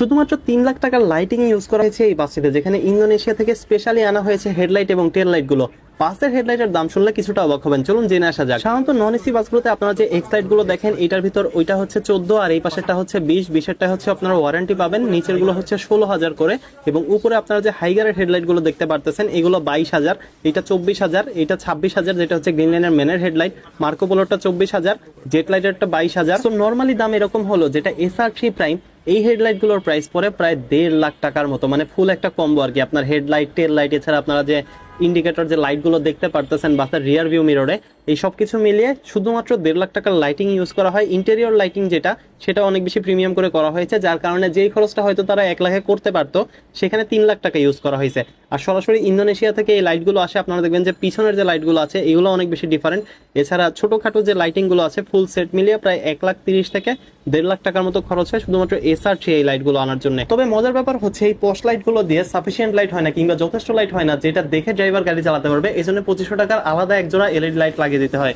শুধুমাত্র তিন লাখ টাকার লাইটিং ইউজ করা হয়েছে এই বাসটিতে যেখানে ইন্দোনেশিয়া থেকে স্পেশালি আনা হয়েছে হেডলাইট এবং টেল লাইটগুলো বাসের হেডলাইটের দাম শুনলে কিছুটা অবাক হবেন। চলুন জেনে আসা যাক। সাধারণত নন এসি বাসগুলোতে আপনারা যে এক্স লাইটগুলো দেখেন, এটার ভিতর ওইটা হচ্ছে চোদ্দ, আর এই পাশেরটা হচ্ছে বিশ, বিশেরটা হচ্ছে আপনারা ওয়ারেন্টি পাবেন। নিচেরগুলো হচ্ছে ষোলো হাজার করে। এবং উপরে আপনারা যে হাইগারের হেডলাইটগুলো দেখতে পারতেছেন, এগুলো বাইশ হাজার, এটা চব্বিশ হাজার, এটা ছাব্বিশ হাজার, যেটা হচ্ছে গ্রিন লাইনের মেনের হেডলাইট মার্কো পোলোটা চব্বিশ হাজার জেট লাইটেরটা বাইশ হাজার। তো নর্মালি দাম এরকম হলো, যেটা এস আর থ্রি প্রাইম এই হেডলাইটগুলোর প্রাইস পরে প্রায় দেড় লাখ টাকার মতো মানে ফুল একটা কম্বো আর কি। আপনার হেডলাইট টেল লাইট এছাড়া আপনারা যে ইন্ডিকেটর যে লাইটগুলো দেখতে পারতেছেন বাসের রিয়ার ভিউ মিররে এই সব কিছু মিলিয়ে শুধুমাত্র দেড় লাখ টাকার লাইটিং ইউজ করা হয়। ইন্টেরিয়র লাইটিং যেটা, সেটা অনেক বেশি প্রিমিয়াম করে করা হয়েছে, যার কারণে যেই খরচটা হয়তো তারা এক লাখে করতে পারতো, সেখানে তিন লাখ টাকা ইউজ করা হয়েছে। আর সরাসরি ইন্দোনেশিয়া থেকে এই লাইটগুলো আসে, আপনারা দেখবেন যে পিছনের যে লাইটগুলো আছে, এগুলো অনেক বেশি ডিফারেন্ট এছাড়া ছোটখাটো যে লাইটিংগুলো আছে ফুল সেট মিলিয়ে প্রায় এক লাখ তিরিশ থেকে দেড় লাখ টাকার মতো খরচ হয় শুধুমাত্র এসআর থ্রি এই লাইটগুলো আনার জন্য। তবে মজার ব্যাপার হচ্ছে, এই পোস্ট লাইটগুলো দিয়ে সাফিসিয়েন্ট লাইট হয় না কিংবা যথেষ্ট লাইট হয় না, যেটা দেখে ড্রাইভার গাড়ি চালাতে পারবে। এই জন্য পঁচিশশো টাকার আলাদা একজোড়া এলইডি লাইট লাগিয়ে দিতে হয়।